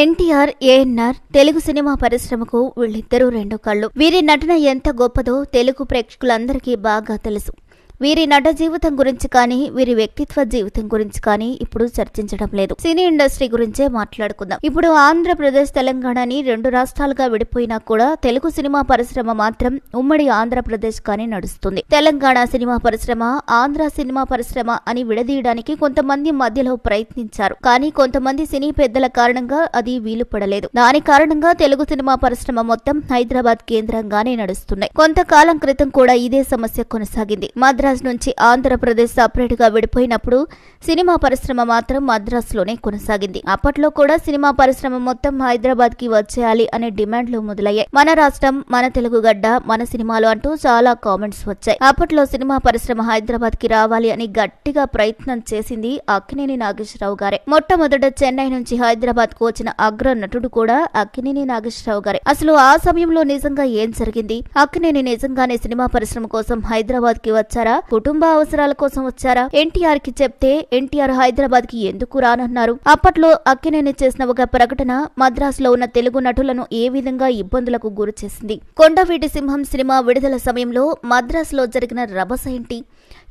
NTR ANR Telugu cinema పరిశ్రమకు వీళ్ళిద్దరూ రెండు కళ్ళు. వీరి నటన ఎంత గొప్పదో తెలుగు ప్రేక్షకులందరికీ బాగా తెలుసు. వీరి నట జీవితం గురించి కానీ వీరి వ్యక్తిత్వ జీవితం గురించి కానీ ఇప్పుడు చర్చించడం లేదు. సినీ ఇండస్ట్రీ గురించే మాట్లాడుకుందాం. ఇప్పుడు ఆంధ్రప్రదేశ్ తెలంగాణని రెండు రాష్ట్రాలుగా విడిపోయినా కూడా తెలుగు సినిమా పరిశ్రమ మాత్రం ఉమ్మడి ఆంధ్రప్రదేశ్ కానీ నడుస్తుంది. తెలంగాణ సినిమా పరిశ్రమ ఆంధ్ర సినిమా పరిశ్రమ అని విడదీయడానికి కొంతమంది మధ్యలో ప్రయత్నించారు. కానీ కొంతమంది సినీ పెద్దల కారణంగా అది వీలు పడలేదు. దాని కారణంగా తెలుగు సినిమా పరిశ్రమ మొత్తం హైదరాబాద్ కేంద్రంగానే నడుస్తున్నాయి. కొంతకాలం క్రితం కూడా ఇదే సమస్య కొనసాగింది. మద్రాస్ నుంచి ఆంధ్రప్రదేశ్ సపరేట్గా విడిపోయినప్పుడు సినిమా పరిశ్రమ మాత్రం మద్రాస్లోనే కొనసాగింది. అప్పట్లో కూడా సినిమా పరిశ్రమ మొత్తం హైదరాబాద్కి వచ్చేయాలి అనే డిమాండ్లు మొదలయ్యాయి. మన రాష్ట్రం మన తెలుగు గడ్డ మన సినిమాలు అంటూ చాలా కామెంట్స్ వచ్చాయి. అప్పట్లో సినిమా పరిశ్రమ హైదరాబాద్కి రావాలి అని గట్టిగా ప్రయత్నం చేసింది అక్కినేని నాగేశ్వరరావు గారే. మొట్టమొదట చెన్నై నుంచి హైదరాబాద్కు వచ్చిన అగ్ర నటుడు కూడా అక్కినేని నాగేశ్వరరావు గారే. అసలు ఆ సమయంలో నిజంగా ఏం జరిగింది? అక్కినేని నిజంగానే సినిమా పరిశ్రమ కోసం హైదరాబాద్కి వచ్చారా కుటుంబ అవసరాల కోసం వచ్చారా? ఎన్టీఆర్కి చెప్తే ఎన్టీఆర్ హైదరాబాద్కి ఎందుకు రానన్నారు? అప్పట్లో అక్కినేని చేసిన ఒక ప్రకటన మద్రాస్లో ఉన్న తెలుగు నటులను ఏ విధంగా ఇబ్బందులకు గురి చేసింది కొండవీటి సింహం సినిమా విడుదల సమయంలో మద్రాస్లో జరిగిన రభస ఏంటి?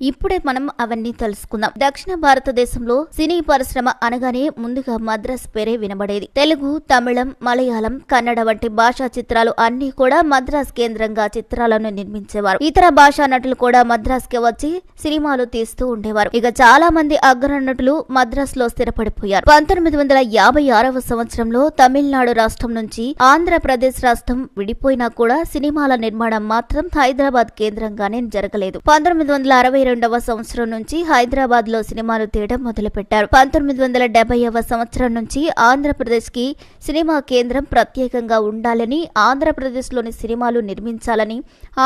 ఇప్పుడే మనం అవన్నీ తెలుసుకుందాం. దక్షిణ భారతదేశంలో సినీ పరిశ్రమ అనగానే ముందుగా మద్రాస్ పేరే వినబడేది. తెలుగు తమిళం మలయాళం కన్నడ వంటి భాషా చిత్రాలు అన్ని కూడా మద్రాస్ కేంద్రంగా చిత్రాలను నిర్మించేవారు. ఇతర భాషా నటులు కూడా మద్రాస్కి వచ్చి సినిమాలు తీస్తూ ఉండేవారు. ఇక చాలా మంది అగ్ర నటులు మద్రాస్లో స్థిరపడిపోయారు. పంతొమ్మిది వందల యాభై ఆరవ సంవత్సరంలో తమిళనాడు రాష్ట్రం నుంచి ఆంధ్రప్రదేశ్ రాష్ట్రం విడిపోయినా కూడా సినిమాల నిర్మాణం మాత్రం హైదరాబాద్ కేంద్రంగానే జరగలేదు. పంతొమ్మిది వందల అరవై రెండవ సంవత్సరం నుంచి హైదరాబాద్లో సినిమాలు తీయడం మొదలుపెట్టారు. పంతొమ్మిది వందల డెబ్బైవ సంవత్సరం నుంచి ఆంధ్రప్రదేశ్కి సినిమా కేంద్రం ప్రత్యేకంగా ఉండాలని ఆంధ్రప్రదేశ్లోని సినిమాలు నిర్మించాలని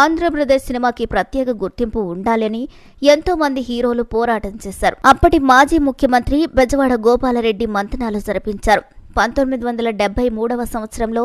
ఆంధ్రప్రదేశ్ సినిమాకి ప్రత్యేక గుర్తింపు ఉండాలని ఎంతో మంది హీరోలు పోరాటం చేశారు. అప్పటి మాజీ ముఖ్యమంత్రి బెజవాడ గోపాలరెడ్డి మంతనాలు జరిపించారు. పంతొమ్మిది వందల డెబ్బై మూడవ సంవత్సరంలో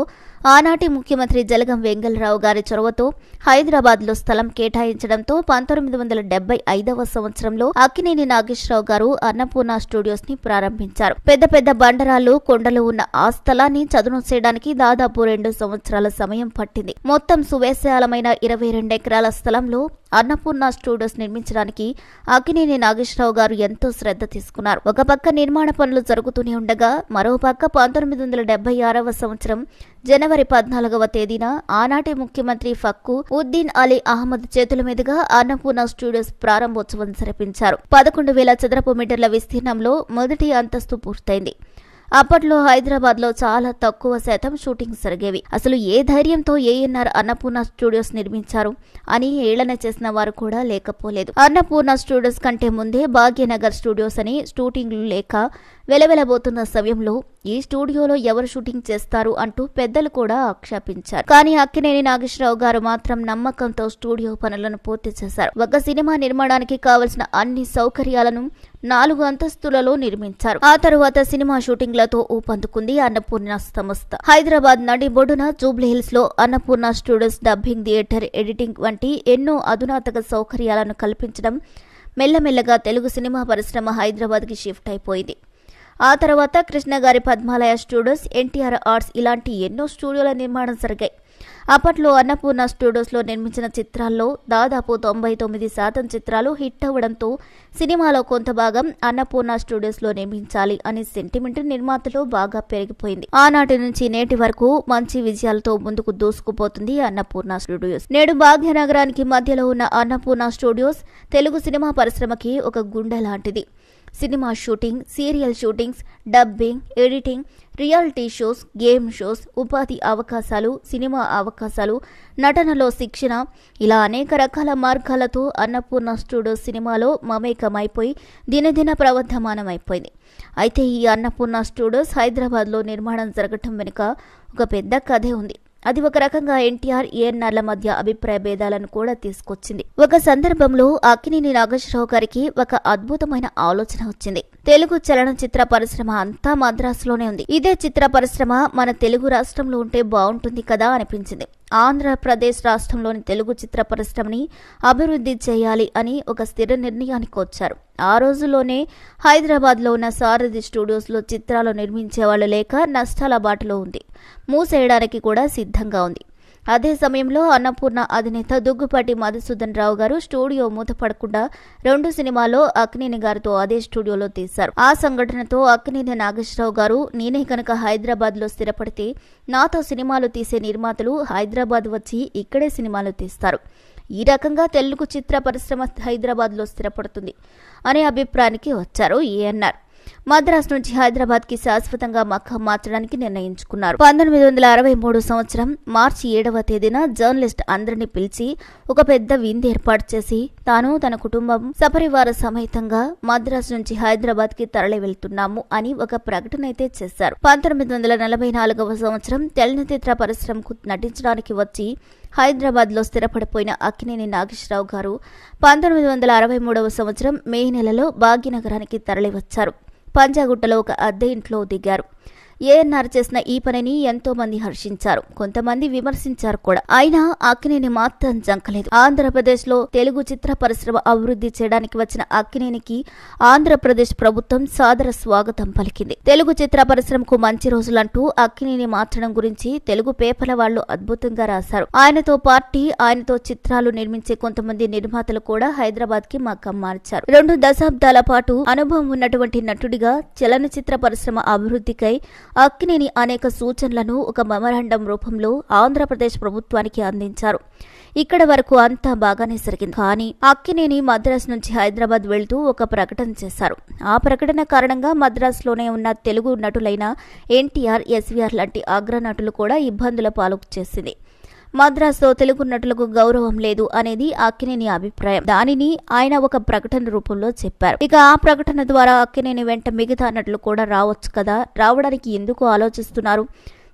ఆనాటి ముఖ్యమంత్రి జలగం వెంగళరావు గారి చొరవతో హైదరాబాద్లో స్థలం కేటాయించడంతో పంతొమ్మిది వందల డెబ్బై ఐదవ సంవత్సరంలో అక్కినేని నాగేశ్వరరావు గారు అన్నపూర్ణ స్టూడియోస్ని ప్రారంభించారు. పెద్ద పెద్ద బండరాలు కొండలు ఉన్న ఆ స్థలాన్ని చదును చేయడానికి దాదాపు రెండు సంవత్సరాల సమయం పట్టింది. మొత్తం సువేశాలమైన ఇరవై రెండు ఎకరాల స్థలంలో అన్నపూర్ణ స్టూడియోస్ నిర్మించడానికి అక్కినేని నాగేశ్వరరావు గారు ఎంతో శ్రద్ధ తీసుకున్నారు. ఒక పక్క నిర్మాణ పనులు జరుగుతూనే ఉండగా మరో పక్క పంతొమ్మిది వందల డెబ్బై ఆరవ సంవత్సరం జనవరి పద్నాలుగవ తేదీన ఆనాటి ముఖ్యమంత్రి ఫక్కు ఉద్దీన్ అలీ అహ్మద్ చేతుల మీదుగా అన్నపూర్ణ స్టూడియోస్ ప్రారంభోత్సవం జరిపించారు. పదకొండు వేల చదరపు మీటర్ల విస్తీర్ణంలో మొదటి అంతస్తు పూర్తయింది. అప్పట్లో హైదరాబాద్లో చాలా తక్కువ శాతం షూటింగ్ జరిగేవి. అసలు ఏ ధైర్యంతో ఏఎన్ఆర్ అన్నపూర్ణ స్టూడియోస్ నిర్మించారు అని ఏళన చేసిన వారు కూడా లేకపోలేదు. అన్నపూర్ణ స్టూడియోస్ కంటే ముందే భాగ్యనగర్ స్టూడియోస్ అని షూటింగ్లు లేక వెలవెలబోతున్న సమయంలో ఈ స్టూడియోలో ఎవరు షూటింగ్ చేస్తారు అంటూ పెద్దలు కూడా ఆక్షేపించారు. కానీ అక్కినేని నాగేశ్వరరావు గారు మాత్రం నమ్మకంతో స్టూడియో పనులను పూర్తి చేశారు. ఒక సినిమా నిర్మాణానికి కావలసిన అన్ని సౌకర్యాలను నాలుగు అంతస్తులలో నిర్మించారు. ఆ తరువాత సినిమా షూటింగ్లతో ఊపందుకుంది అన్నపూర్ణ సంస్థ. హైదరాబాద్ నడిబొడున జూబ్లీహిల్స్లో Annapurna studios dubbing theatre editing వంటి ఎన్నో అధునాతక సౌకర్యాలను కల్పించడం మెల్లమెల్లగా తెలుగు సినిమా పరిశ్రమ హైదరాబాద్కి షిఫ్ట్ అయిపోయింది. ఆ తర్వాత కృష్ణ గారి పద్మాలయ స్టూడియోస్ ఎన్టీఆర్ ఆర్ట్స్ ఇలాంటి ఎన్నో స్టూడియోల నిర్మాణం జరిగాయి. అప్పట్లో అన్నపూర్ణ స్టూడియోస్లో నిర్మించిన చిత్రాల్లో దాదాపు తొంభై తొమ్మిది శాతం చిత్రాలు హిట్ అవ్వడంతో సినిమాలో కొంత భాగం అన్నపూర్ణ స్టూడియోస్లో నిర్మించాలి అనే సెంటిమెంట్ నిర్మాతలో బాగా పెరిగిపోయింది. ఆనాటి నుంచి నేటి వరకు మంచి విజయాలతో ముందుకు దూసుకుపోతుంది అన్నపూర్ణ స్టూడియోస్. నేడు భాగ్యనగరానికి మధ్యలో ఉన్న అన్నపూర్ణ స్టూడియోస్ తెలుగు సినిమా పరిశ్రమకి ఒక గుండె లాంటిది. Cinema shooting serial shootings dubbing editing reality shows game shows ఉపాధి అవకాశాలు సినిమా అవకాశాలు నటనలో శిక్షణ ఇలా అనేక రకాల మార్గాలతో అన్నపూర్ణ స్టూడియో సినిమాలో మమేకమైపోయి దినదిన ప్రవర్ధమానమైపోయింది. అయితే ఈ అన్నపూర్ణ స్టూడియోస్ హైదరాబాద్లో నిర్మాణం జరగటం వెనుక ఒక పెద్ద కథే ఉంది. అది ఒక రకంగా ఎన్టీఆర్ ఏఎన్ఆర్ల మధ్య అభిప్రాయ భేదాలను కూడా తీసుకొచ్చింది. ఒక సందర్భంలో అక్కినేని నాగేశ్వరరావు గారికి ఒక అద్భుతమైన ఆలోచన వచ్చింది. తెలుగు చలనచిత్ర పరిశ్రమ అంతా మద్రాసులోనే ఉంది. ఇదే చిత్ర పరిశ్రమ మన తెలుగు రాష్ట్రంలో ఉంటే బాగుంటుంది కదా అనిపించింది. ఆంధ్రప్రదేశ్ రాష్ట్రంలోని తెలుగు చిత్ర పరిశ్రమని అభివృద్ధి చేయాలి అని ఒక స్థిర నిర్ణయానికి వచ్చారు. ఆ రోజుల్లోనే హైదరాబాద్లో ఉన్న సారథి స్టూడియోస్లో చిత్రాలు నిర్మించే వాళ్ళు లేక నష్టాల బాటలో ఉంది. మూసేయడానికి కూడా సిద్ధంగా ఉంది. అదే సమయంలో అన్నపూర్ణ అధినేత దుగ్గుపాటి మధుసూదన్ రావు గారు స్టూడియో మూతపడకుండా రెండు సినిమాలో అక్కినేని గారితో అదే స్టూడియోలో తీశారు. ఆ సంఘటనతో అక్కినేని నాగేశ్వరరావు గారు నేనే కనుక హైదరాబాద్లో స్థిరపడితే నాతో సినిమాలు తీసే నిర్మాతలు హైదరాబాద్ వచ్చి ఇక్కడే సినిమాలు తీస్తారు. ఈ రకంగా తెలుగు చిత్ర పరిశ్రమ హైదరాబాద్లో స్థిరపడుతుంది అనే అభిప్రాయానికి వచ్చారు ఏఎన్ఆర్ మద్రాసు నుంచి హైదరాబాద్కి శాశ్వతంగా మక్కా మార్చడానికి నిర్ణయించుకున్నారు. పంతొమ్మిది వందల అరవై మూడు సంవత్సరం మార్చి ఏడవ తేదీన జర్నలిస్ట్ అందరినీ పిలిచి ఒక పెద్ద విందు ఏర్పాటు చేసి తాను తన కుటుంబం సపరివార సమేతంగా మద్రాసు నుంచి హైదరాబాద్కి తరలి వెళ్తున్నాము అని ఒక ప్రకటన అయితే చేశారు. పంతొమ్మిది వందల నలభై నాలుగవ సంవత్సరం చలనచిత్ర పరిశ్రమకు నటించడానికి వచ్చి హైదరాబాద్లో స్థిరపడిపోయిన అక్కినేని నాగేశ్వరరావు గారు పంతొమ్మిది వందల అరవై మూడవ సంవత్సరం మే నెలలో భాగ్యనగరానికి తరలివచ్చారు. పంజాగుట్టలో ఒక అద్దె ఇంట్లో దిగారు. ఏఎన్ఆర్ చేసిన ఈ పనిని ఎంతో మంది హర్షించారు. కొంతమంది విమర్శించారు కూడా. అయినా అక్కినేని మాత్రం జంకలేదు. ఆంధ్రప్రదేశ్లో తెలుగు చిత్ర పరిశ్రమ అభివృద్ధి చేయడానికి వచ్చిన అక్కినేనికి ఆంధ్రప్రదేశ్ ప్రభుత్వం సాదర స్వాగతం పలికింది. తెలుగు చిత్ర పరిశ్రమకు మంచి రోజులంటూ అక్కినేని మార్చడం గురించి తెలుగు పేపర్ల వాళ్ళు అద్భుతంగా రాశారు. ఆయనతో పార్టీ ఆయనతో చిత్రాలు నిర్మించే కొంతమంది నిర్మాతలు కూడా హైదరాబాద్కి మక్కం మార్చారు. రెండు దశాబ్దాల పాటు అనుభవం ఉన్నటువంటి నటుడిగా చలనచిత్ర పరిశ్రమ అభివృద్ధికై అక్కినేని అనేక సూచనలను ఒక మెమరాండం రూపంలో ఆంధ్రప్రదేశ్ ప్రభుత్వానికి అందించారు. ఇక్కడ వరకు అంతా బాగానే జరిగింది. కానీ అక్కినేని మద్రాసు నుంచి హైదరాబాద్ వెళ్తూ ఒక ప్రకటన చేశారు. ఆ ప్రకటన కారణంగా మద్రాసులోనే ఉన్న తెలుగు నటులైన ఎన్టీఆర్ ఎస్వీఆర్ లాంటి అగ్రనటులు కూడా ఇబ్బందుల పాలు చేసింది. మద్రాసులో తెలుగు నటులకు గౌరవం లేదు అనేది అక్కినేని అభిప్రాయం. దానిని ఆయన ఒక ప్రకటన రూపంలో చెప్పారు. ఇక ఆ ప్రకటన ద్వారా అక్కినేని వెంట మిగతా నటులు కూడా రావచ్చు కదా? రావడానికి ఎందుకు ఆలోచిస్తున్నారు?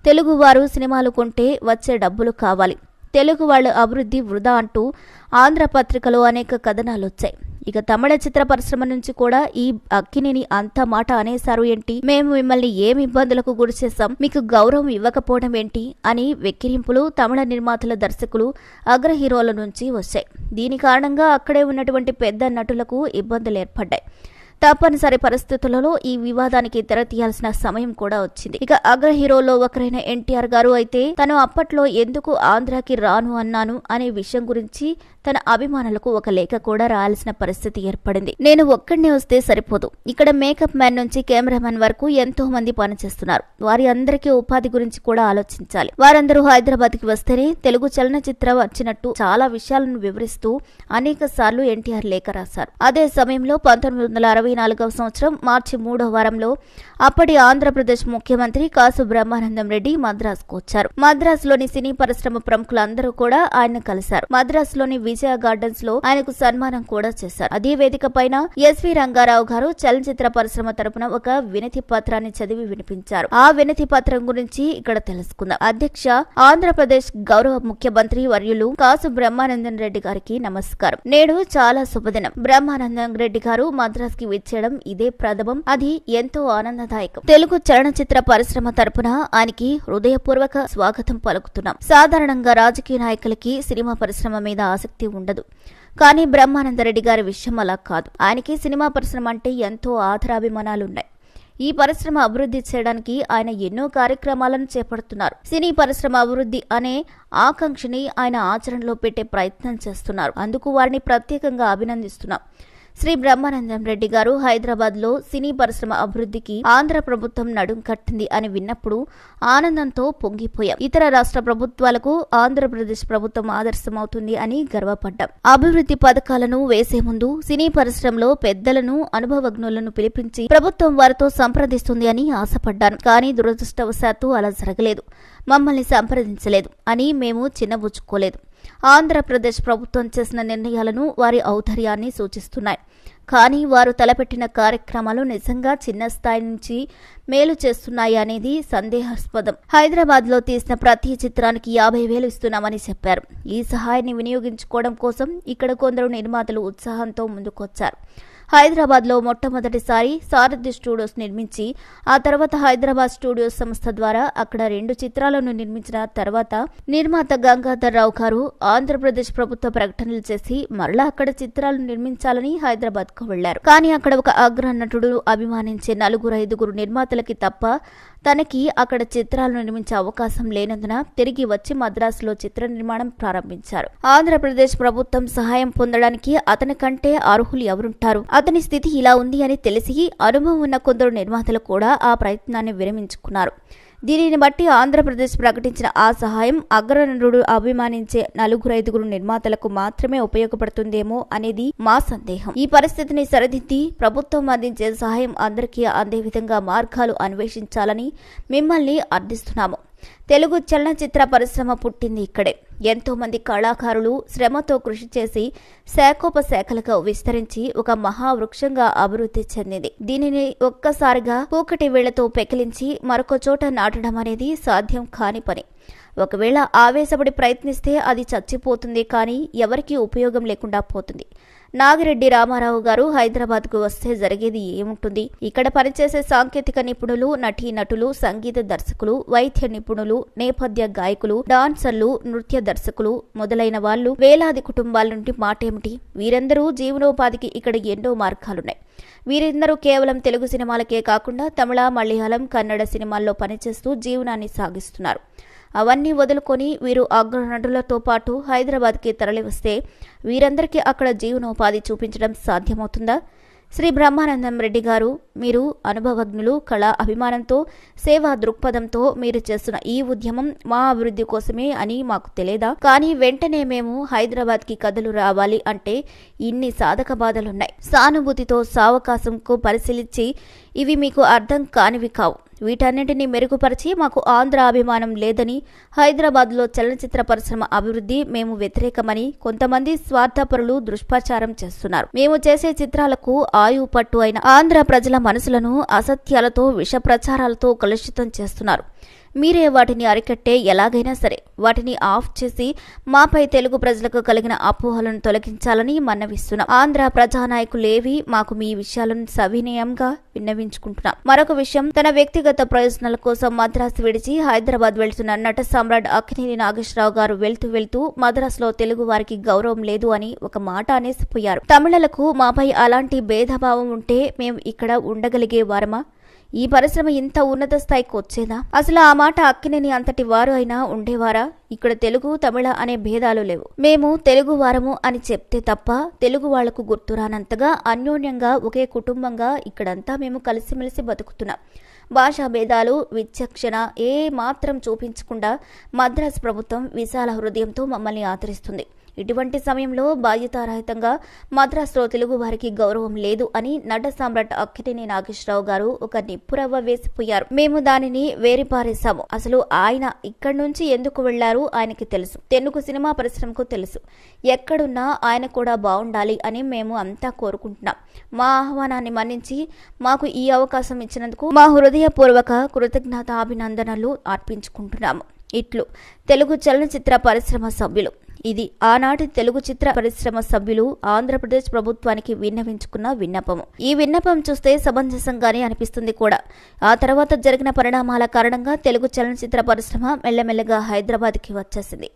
తెలుగు వారు సినిమాలు కొంటే వచ్చే డబ్బులు కావాలి. తెలుగు వాళ్ళ అభివృద్ధి వృధా అంటూ ఆంధ్ర పత్రికలో అనేక కథనాలు వచ్చాయి. ఇక తమిళ చిత్ర పరిశ్రమ నుంచి కూడా ఈ అక్కినిని అంత మాట అనేశారు ఏంటి? మేము మిమ్మల్ని ఏమి ఇబ్బందులకు గురి చేశాం? మీకు గౌరవం ఇవ్వకపోవడం ఏంటి? అని వెక్కిరింపులు తమిళ నిర్మాతల దర్శకులు అగ్ర హీరోల నుంచి వచ్చాయి. దీని కారణంగా అక్కడే ఉన్నటువంటి పెద్ద నటులకు ఇబ్బందులు ఏర్పడ్డాయి. తప్పనిసరి పరిస్థితులలో ఈ వివాదానికి తెర తీయాల్సిన సమయం కూడా వచ్చింది. ఇక అగ్ర హీరోలో ఒకరైన ఎన్టీఆర్ గారు అయితే తను అప్పట్లో ఎందుకు ఆంధ్రాకి రాను అన్నాను అనే విషయం గురించి తన అభిమానులకు ఒక లేఖ కూడా రాయాల్సిన పరిస్థితి ఏర్పడింది. నేను ఒక్కడినే వస్తే సరిపోదు. ఇక్కడ మేకప్ మ్యాన్ నుంచి కెమెరామెన్ వరకు ఎంతో మంది పనిచేస్తున్నారు. వారి అందరికీ ఉపాధి గురించి కూడా ఆలోచించాలి. వారందరూ హైదరాబాద్కి వస్తేనే తెలుగు చలనచిత్రం వచ్చినట్టు చాలా విషయాలను వివరిస్తూ అనేక సార్లు ఎన్టీఆర్ లేఖ రాశారు. అదే సమయంలో పంతొమ్మిది వందల అరవై నాలుగవ సంవత్సరం మార్చి మూడో వారంలో అప్పటి ఆంధ్రప్రదేశ్ ముఖ్యమంత్రి కాసు బ్రహ్మానందం రెడ్డి మద్రాసుకు వచ్చారు. మద్రాసులోని సినీ పరిశ్రమ ప్రముఖులందరూ కూడా ఆయన కలిశారు. మద్రాసులోని విజయ గార్డెన్స్లో ఆయనకు సన్మానం కూడా చేశారు. అదే వేదిక పైన ఎస్వి రంగారావు గారు చలనచిత్ర పరిశ్రమ తరపున ఒక వినతి పత్రాన్ని చదివి వినిపించారు. ఆ వినతి పత్రం గురించి ఇక్కడ తెలుసుకుందాం. అధ్యక్ష ఆంధ్రప్రదేశ్ గౌరవ ముఖ్యమంత్రి వర్యులు కాసు బ్రహ్మానందన్ రెడ్డి గారికి నమస్కారం. నేడు చాలా శుభదినం. బ్రహ్మానందన్ రెడ్డి గారు మద్రాస్కి విచ్చేయడం ఇదే ప్రథమం. అది ఎంతో ఆనందదాయకం. తెలుగు చలనచిత్ర పరిశ్రమ తరపున ఆయనకి హృదయపూర్వక స్వాగతం పలుకుతున్నాం. సాధారణంగా రాజకీయ నాయకులకి సినిమా పరిశ్రమ మీద ఆసక్తి ఉండదు. కానీ బ్రహ్మానందరెడ్డి గారి విషయం అలా కాదు. ఆయనకి సినిమా పరిశ్రమ అంటే ఎంతో ఆధారాభిమానాలున్నాయి ఈ పరిశ్రమ అభివృద్ధి చేయడానికి ఆయన ఎన్నో కార్యక్రమాలను చేపడుతున్నారు. సినీ పరిశ్రమ అభివృద్ధి అనే ఆకాంక్షని ఆయన ఆచరణలో పెట్టే ప్రయత్నం చేస్తున్నారు. అందుకు వారిని ప్రత్యేకంగా అభినందిస్తున్నాం. శ్రీ బ్రహ్మానందం రెడ్డి గారు హైదరాబాద్లో సినీ పరిశ్రమ అభివృద్ధికి ఆంధ్ర ప్రభుత్వం నడుం కట్టింది అని విన్నప్పుడు ఆనందంతో పొంగిపోయాం. ఇతర రాష్ట్ర ప్రభుత్వాలకు ఆంధ్రప్రదేశ్ ప్రభుత్వం ఆదర్శమవుతుంది అని గర్వపడ్డాం. అభివృద్ధి పథకాలను వేసే ముందు సినీ పరిశ్రమలో పెద్దలను అనుభవజ్ఞులను పిలిపించి ప్రభుత్వం వారితో సంప్రదిస్తుంది అని ఆశపడ్డాను. కానీ దురదృష్టవశాత్తు అలా జరగలేదు. మమ్మల్ని సంప్రదించలేదు అని మేము చిన్నబుచ్చుకోలేదు. ఆంధ్రప్రదేశ్ ప్రభుత్వం చేసిన నిర్ణయాలను వారి ఔదర్యాన్ని సూచిస్తున్నాయి. కానీ వారు తలపెట్టిన కార్యక్రమాలు నిజంగా చిన్న స్థాయి నుంచి మేలు చేస్తున్నాయి అనేది సందేహాస్పదం. హైదరాబాద్లో తీసిన ప్రతి చిత్రానికి యాభై వేలు ఇస్తున్నామని చెప్పారు. ఈ సహాయాన్ని వినియోగించుకోవడం కోసం ఇక్కడ కొందరు నిర్మాతలు ఉత్సాహంతో ముందుకొచ్చారు. హైదరాబాద్లో మొట్టమొదటిసారి సారథి స్టూడియోస్ నిర్మించి ఆ తర్వాత హైదరాబాద్ స్టూడియోస్ సంస్థ ద్వారా అక్కడ రెండు చిత్రాలను నిర్మించిన తర్వాత నిర్మాత గంగాధర్ రావు గారు ఆంధ్రప్రదేశ్ ప్రభుత్వ ప్రకటనలు చేసి మరలా అక్కడ చిత్రాలు నిర్మించాలని హైదరాబాద్కు వెళ్ళారు. కానీ అక్కడ ఒక అగ్ర నటుడు అభిమానించే నలుగురు ఐదుగురు నిర్మాతలకి తప్ప తనకి అక్కడ చిత్రాలు నిర్మించే అవకాశం లేనందున తిరిగి వచ్చి మద్రాసులో చిత్ర నిర్మాణం ప్రారంభించారు. ఆంధ్రప్రదేశ్ ప్రభుత్వం సహాయం పొందడానికి అతని కంటే అర్హులు ఎవరుంటారు? అతని స్థితి ఇలా ఉంది అని తెలిసి అనుభవం ఉన్న కొందరు నిర్మాతలు కూడా ఆ ప్రయత్నాన్ని విరమించుకున్నారు. దీనిని బట్టి ఆంధ్రప్రదేశ్ ప్రకటించిన ఆ సహాయం అగ్రనటుడు అభిమానించే నలుగురు ఐదుగురు నిర్మాతలకు మాత్రమే ఉపయోగపడుతుందేమో అనేది మా సందేహం. ఈ పరిస్థితిని సరిదిద్ది ప్రభుత్వం అందించే సహాయం అందరికీ అందే విధంగా మార్గాలు అన్వేషించాలని మిమ్మల్ని అర్థిస్తున్నాము. తెలుగు చలనచిత్ర పరిశ్రమ పుట్టింది ఇక్కడే. ఎంతోమంది కళాకారులు శ్రమతో కృషి చేసి శాఖోపశాఖలుగా విస్తరించి ఒక మహావృక్షంగా అభివృద్ధి చెందింది. దీనిని ఒక్కసారిగా కూకటి వేళ్ళతో పెకిలించి మరొక చోట నాటడం అనేది సాధ్యం కాని పని. ఒకవేళ ఆవేశపడి ప్రయత్నిస్తే అది చచ్చిపోతుంది కానీ ఎవరికీ ఉపయోగం లేకుండా పోతుంది. నాగిరెడ్డి రామారావు గారు హైదరాబాద్కు వస్తే జరిగేది ఏముంటుంది? ఇక్కడ పనిచేసే సాంకేతిక నిపుణులు నటీ నటులు సంగీత దర్శకులు వైద్య నిపుణులు నేపథ్య గాయకులు డాన్సర్లు నృత్య దర్శకులు మొదలైన వాళ్ళు వేలాది కుటుంబాల నుండి మాటేమిటి? వీరందరూ జీవనోపాధికి ఇక్కడ ఎన్నో మార్గాలున్నాయి. వీరందరూ కేవలం తెలుగు సినిమాలకే కాకుండా తమిళ మలయాళం కన్నడ సినిమాల్లో పనిచేస్తూ జీవనాన్ని సాగిస్తున్నారు. అవన్నీ వదులుకొని వీరు అగ్రనటులతో పాటు హైదరాబాద్కి తరలివస్తే వీరందరికీ అక్కడ జీవనోపాధి చూపించడం సాధ్యమవుతుందా? శ్రీ బ్రహ్మానందం రెడ్డి గారు మీరు అనుభవజ్ఞులు కళా అభిమానంతో సేవా దృక్పథంతో మీరు చేస్తున్న ఈ ఉద్యమం మా అభివృద్ధి కోసమే అని మాకు తెలియదా కానీ వెంటనే మేము హైదరాబాద్కి కథలు రావాలి అంటే ఇన్ని సాధక బాధలున్నాయి. సానుభూతితో సావకాశంకు పరిశీలించి ఇవి మీకు అర్థం కానివి కావు. వీటన్నింటినీ మెరుగుపరిచి మాకు ఆంధ్ర అభిమానం లేదని హైదరాబాద్లో చలనచిత్ర పరిశ్రమ అభివృద్ధి మేము వ్యతిరేకమని కొంతమంది స్వార్థపరులు దుష్ప్రచారం చేస్తున్నారు. మేము చేసే చిత్రాలకు ఆయువు పట్టు అయిన ఆంధ్ర ప్రజల మనసులను అసత్యాలతో విష ప్రచారాలతో కలుషితం చేస్తున్నారు. మీరే వాటిని అరికట్టే ఎలాగైనా సరే వాటిని ఆఫ్ చేసి మాపై తెలుగు ప్రజలకు కలిగిన అపోహలను తొలగించాలని మన్నవిస్తున్నాం ఆంధ్ర ప్రజానాయకులేవి మాకు మీ విషయాలను సవినయంగా విన్నవించుకుంటున్నాం. మరొక విషయం తన వ్యక్తిగత ప్రయోజనాల కోసం మద్రాసు విడిచి హైదరాబాద్ వెళ్తున్న నట సామ్రాట్ అక్కినేని నాగేశ్వరరావు గారు వెళ్తూ వెళ్తూ మద్రాసులో తెలుగు వారికి గౌరవం లేదు అని ఒక మాట అనేసిపోయారు. తమిళలకు మాపై అలాంటి భేదభావం ఉంటే మేము ఇక్కడ ఉండగలిగే వారమా? ఈ పరిశ్రమ ఇంత ఉన్నత స్థాయికి వచ్చేదా అసలు ఆ మాట అక్కినేని అంతటి వారు అయినా ఉండేవారా? ఇక్కడ తెలుగు తమిళ అనే భేదాలు లేవు. మేము తెలుగు వారము అని చెప్తే తప్ప తెలుగు వాళ్ళకు గుర్తురానంతగా అన్యోన్యంగా ఒకే కుటుంబంగా ఇక్కడంతా మేము కలిసిమెలిసి బతుకుతున్నాం. భాషా భేదాలు విచక్షణ ఏ మాత్రం చూపించకుండా మద్రాసు ప్రభుత్వం విశాల హృదయంతో మమ్మల్ని ఆదరిస్తుంది. ఇటువంటి సమయంలో బాధ్యతారహితంగా మద్రాసులో తెలుగువారికి గౌరవం లేదు అని నట సామ్రాట్ అక్కినేని నాగేశ్వరరావు గారు ఒక నిప్పురవ్వ వేసిపోయారు. మేము దానిని వేరిపారేశాము అసలు ఆయన ఇక్కడి నుంచి ఎందుకు వెళ్ళారు ఆయనకి తెలుసు. తెలుగు సినిమా పరిశ్రమకు తెలుసు. ఎక్కడున్నా ఆయన కూడా బాగుండాలి అని మేము అంతా కోరుకుంటున్నాం. మా ఆహ్వానాన్ని మన్నించి మాకు ఈ అవకాశం ఇచ్చినందుకు మా హృదయపూర్వక కృతజ్ఞతాభినందనలు అర్పించుకుంటున్నాము. ఇట్లు తెలుగు చలనచిత్ర పరిశ్రమ సభ్యులు ఇది ఆనాటి తెలుగు చిత్ర పరిశ్రమ సభ్యులు ఆంధ్రప్రదేశ్ ప్రభుత్వానికి విన్నవించుకున్న విన్నపము. ఈ విన్నపం చూస్తే సమంజసంగానే అనిపిస్తుంది కూడా. ఆ తర్వాత జరిగిన పరిణామాల కారణంగా తెలుగు చలనచిత్ర పరిశ్రమ మెల్లమెల్లగా హైదరాబాద్కి వచ్చేసింది.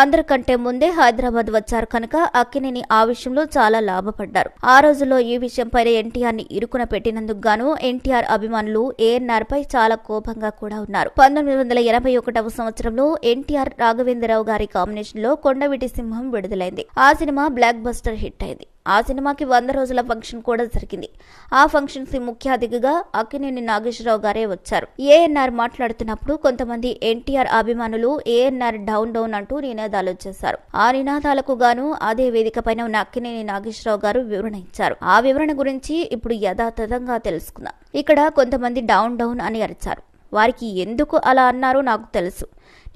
అందరికంటే ముందే హైదరాబాద్ వచ్చారు కనుక అక్కినేని ఆ విషయంలో చాలా లాభపడ్డారు. ఆ రోజుల్లో ఈ విషయంపై ఎన్టీఆర్ని ఇరుకున పెట్టినందుకు గాను ఎన్టీఆర్ అభిమానులు ఏఎన్ఆర్ పై చాలా కోపంగా కూడా ఉన్నారు. పంతొమ్మిది వందల ఎనభై ఒకటవ సంవత్సరంలో ఎన్టీఆర్ రాఘవేంద్రరావు గారి కాంబినేషన్లో కొండవీటి సింహం విడుదలైంది. ఆ సినిమా బ్లాక్ బస్టర్ హిట్ అయింది. ఆ సినిమాకి వంద రోజుల ఫంక్షన్ కూడా జరిగింది. ఆ ఫంక్షన్కి ముఖ్య అతిథిగా అక్కినేని నాగేశ్వరరావు గారే వచ్చారు. ఏఎన్ఆర్ మాట్లాడుతున్నప్పుడు కొంతమంది ఎన్టీఆర్ అభిమానులు ఏఎన్ఆర్ డౌన్ డౌన్ అంటూ నినాదాలు చేశారు. ఆ నినాదాలకు గాను అదే వేదిక పైన ఉన్న అక్కినేని నాగేశ్వరరావు గారు వివరణ ఇచ్చారు. ఆ వివరణ గురించి ఇప్పుడు యథాతథంగా తెలుసుకుందాం. ఇక్కడ కొంతమంది డౌన్ డౌన్ అని అరిచారు. వారికి ఎందుకు అలా అన్నారో నాకు తెలుసు.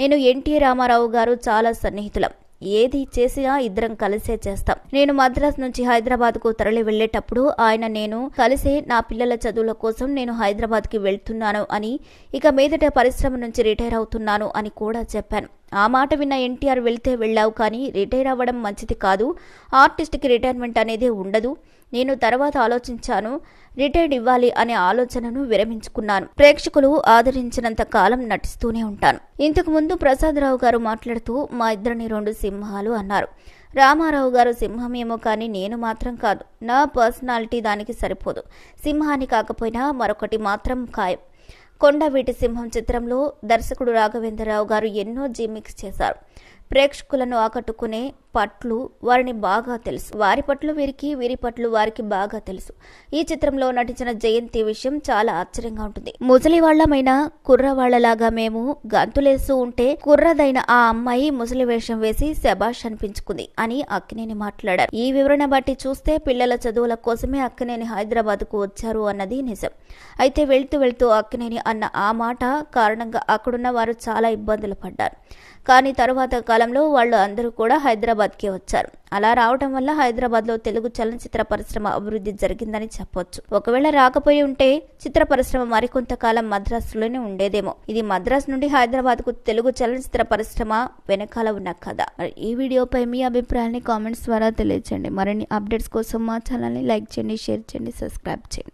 నేను ఎన్టీ రామారావు గారు చాలా సన్నిహితులం. ఏది చేసినా ఇద్దరం కలిసే చేస్తాం. నేను మద్రాస్ నుంచి హైదరాబాద్కు తరలి వెళ్ళేటప్పుడు ఆయన నేను కలిసే నా పిల్లల చదువుల కోసం నేను హైదరాబాద్కి వెళ్తున్నాను అని ఇక మీదట పరిశ్రమ నుంచి రిటైర్ అవుతున్నాను అని కూడా చెప్పాను. ఆ మాట విన్న ఎన్టీఆర్ వెళ్తే వెళ్ళావు కానీ రిటైర్ అవ్వడం మంచిది కాదు. ఆర్టిస్ట్కి రిటైర్మెంట్ అనేది ఉండదు. నేను తర్వాత ఆలోచించాను. రిటైర్డ్ ఇవ్వాలి అనే ఆలోచనను విరమించుకున్నాను. ప్రేక్షకులు ఆదరించినంత కాలం నటిస్తూనే ఉంటాను. ఇంతకు ముందు ప్రసాదరావు గారు మాట్లాడుతూ మా ఇద్దరిని రెండు సింహాలు అన్నారు. రామారావు గారు సింహమేమో కానీ నేను మాత్రం కాదు. నా పర్సనాలిటీ దానికి సరిపోదు. సింహాన్ని కాకపోయినా మరొకటి మాత్రం ఖాయం. కొండవీటి సింహం చిత్రంలో దర్శకుడు రాఘవేంద్రరావు గారు ఎన్నో జీమిక్స్ చేశారు. ప్రేక్షకులను ఆకట్టుకునే పట్లు వారిని బాగా తెలుసు. వారి పట్లు వీరికి వీరి పట్లు వారికి బాగా తెలుసు. ఈ చిత్రంలో నటించిన జయంతి విషయం చాలా ఆశ్చర్యంగా ఉంటుంది. ముసలి వాళ్ళమైన కుర్రవాళ్ళలాగా మేము గంతులేస్తూ ఉంటే కుర్రదైన ఆ అమ్మాయి ముసలి వేషం వేసి శబాష్ అనిపించుకుంది అని అక్కినేని మాట్లాడారు. ఈ వివరణ బట్టి చూస్తే పిల్లల చదువుల కోసమే అక్కినేని హైదరాబాద్కు వచ్చారు అన్నది నిజం. అయితే వెళ్తూ వెళ్తూ అక్కినేని అన్న ఆ మాట కారణంగా అక్కడున్న వారు చాలా ఇబ్బందులు పడ్డారు. కానీ తరువాత కాలంలో వాళ్ళు అందరూ కూడా హైదరాబాద్కి వచ్చారు. అలా రావడం వల్ల హైదరాబాద్లో తెలుగు చలనచిత్ర పరిశ్రమ అభివృద్ధి జరిగిందని చెప్పొచ్చు. ఒకవేళ రాకపోయి ఉంటే చిత్ర పరిశ్రమ మరికొంతకాలం మద్రాసులోనే ఉండేదేమో. ఇది మద్రాసు నుండి హైదరాబాద్కు తెలుగు చలనచిత్ర పరిశ్రమ వెనకాల ఉన్న కథ. మరి ఈ వీడియోపై మీ అభిప్రాయాన్ని కామెంట్స్ ద్వారా తెలియజేయండి మరిన్ని అప్డేట్స్ కోసం మా ఛానల్ని లైక్ చేయండి షేర్ చేయండి సబ్స్క్రైబ్ చేయండి.